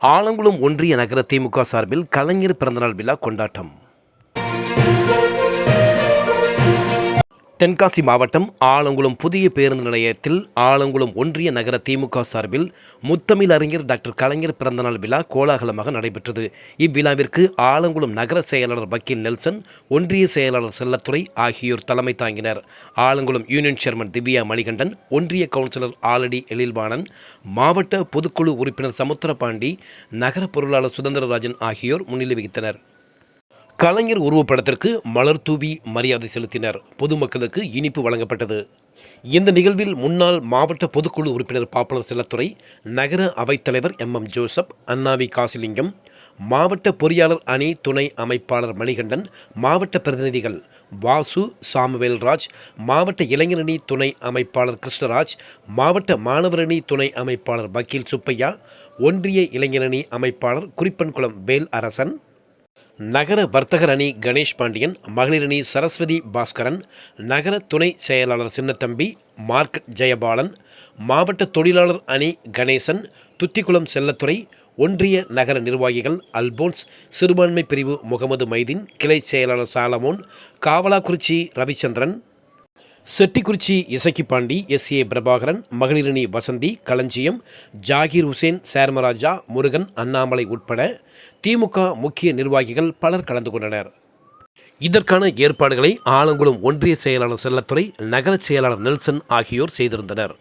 ஆலங்குளம் ஒன்றிய நகர திமுக சார்பில் கலைஞர் பிறந்தநாள் விழா கொண்டாட்டம். தென்காசி மாவட்டம் ஆலங்குளம் புதிய பேருந்து நிலையத்தில் ஆலங்குளம் ஒன்றிய நகர திமுக சார்பில் முத்தமிழ் அறிஞர் டாக்டர் கலைஞர் பிறந்தநாள் விழா கோலாகலமாக நடைபெற்றது. இவ்விழாவிற்கு ஆலங்குளம் நகர செயலாளர் வக்கீல் நெல்சன் ஒன்றிய செயலாளர் செல்லத்துறை ஆகியோர் தலைமை தாங்கினர். ஆலங்குளம் யூனியன் சேர்மன் திவ்யா மணிகண்டன் ஒன்றிய கவுன்சிலர் ஆலடி எழில்வாணன் மாவட்ட பொதுக்குழு உறுப்பினர் சமுத்திரபாண்டி நகர பொருளாளர் சுதந்திரராஜன் ஆகியோர் முன்னிலை வகித்தனர். கலைஞர் உருவப்படத்திற்கு மலர் தூவி மரியாதை செலுத்தினர். பொதுமக்களுக்கு இனிப்பு வழங்கப்பட்டது. இந்த நிகழ்வில் முன்னாள் மாவட்ட பொதுக்குழு உறுப்பினர் பாப்பலர் செல்லத்துறை நகர அவைத்தலைவர் M. M. Joseph Annavi Kasilingam மாவட்ட பொறியாளர் அணி துணை அமைப்பாளர் மணிகண்டன் மாவட்ட பிரதிநிதிகள் வாசு சாமுவேல்ராஜ் மாவட்ட இளைஞரணி துணை அமைப்பாளர் கிருஷ்ணராஜ் மாவட்ட மாணவரணி துணை அமைப்பாளர் வக்கீல் சுப்பையா ஒன்றிய இளைஞரணி அமைப்பாளர் குறிப்பன்குளம் வேல் அரசன் நகர வர்த்தகர் அணி கணேஷ் பாண்டியன் மகளிர் அணி சரஸ்வதி பாஸ்கரன் நகர துணை செயலாளர் சின்னத்தம்பி மார்க்கெட் ஜெயபாலன் மாவட்ட தொழிலாளர் அணி கணேசன் துத்திக்குளம் செல்லத்துறை ஒன்றிய நகர நிர்வாகிகள் அல்போன்ஸ் சிறுபான்மை பிரிவு முகமது மைதீன் கிளை செயலாளர் Solomon Kavalakurichi Ravichandran Chettikurichi Isakki Pandi S. A. Prabhakaran மகளிரணி வசந்தி களஞ்சியம் ஜாகீர் ஹுசேன் சேர்மராஜா முருகன் அண்ணாமலை உட்பட திமுக முக்கிய நிர்வாகிகள் பலர் கலந்து கொண்டனர். இதற்கான ஏற்பாடுகளை ஆலங்குளம் ஒன்றிய செயலாளர் செல்லத்துறை நகரச் செயலாளர் நெல்சன் ஆகியோர் செய்திருந்தனர்.